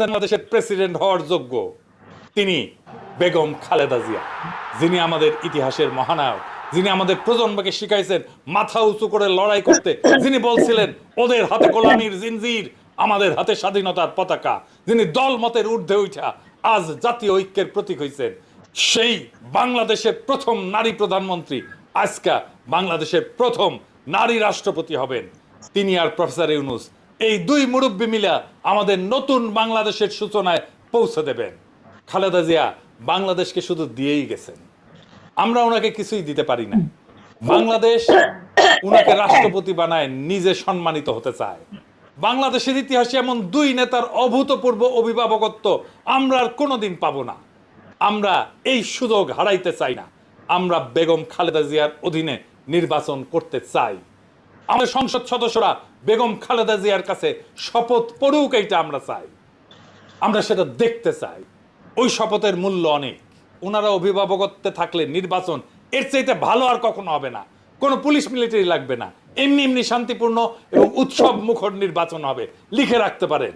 বাংলাদেশের প্রেসিডেন্ট হওয়ার যোগ্য তিনি বেগম খালেদা জিয়া, যিনি আমাদের ইতিহাসের মহানায়ক, যিনি আমাদের প্রজন্মকে শিখাইছেন মাথা উঁচু করে লড়াই করতে, যিনি বলছিলেন, ওদের হাতে গোলামির জিনজির, আমাদের হাতে স্বাধীনতার পতাকা। যিনি দল মতের ঊর্ধ্বে উঠা আজ জাতীয় ঐক্যের প্রতীক হয়েছেন সেই বাংলাদেশের প্রথম নারী প্রধানমন্ত্রী আজকা বাংলাদেশের প্রথম নারী রাষ্ট্রপতি হবেন। তিনি আর প্রফেসর ইউনুস এই দুই মুরব্বী মিলা আমাদের নতুন বাংলাদেশের সূচনায় পৌঁছে দেবেন। খালেদা জিয়া বাংলাদেশকে শুধু দিয়েই গেছেন। আমরা ওনাকে কিছুই দিতে পারি না। বাংলাদেশ উনাকে রাষ্ট্রপতি বানায় নিজে সম্মানিত হতে চায়। বাংলাদেশের ইতিহাসে এমন দুই নেতার অভূতপূর্ব অভিভাবকত্ব আমরা আর কোনোদিন পাবো না। আমরা এই সুযোগ হারাইতে চাই না। আমরা বেগম খালেদা জিয়ার অধীনে নির্বাচন করতে চাই। আমাদের সংসদ সদস্যরা বেগম খালেদা জিয়ার কাছে শপথ পড়ুক, এইটা আমরা চাই। আমরা সেটা দেখতে চাই। ওই শপথের মূল্য অনেক। ওনারা অভিভাবকত্বে থাকলে নির্বাচন, এর চাইতে ভালো আর কখনো হবে না। কোনো পুলিশ মিলিটারি লাগবে না। এমনি এমনি শান্তিপূর্ণ এবং উৎসব মুখর নির্বাচন হবে। লিখে রাখতে পারেন।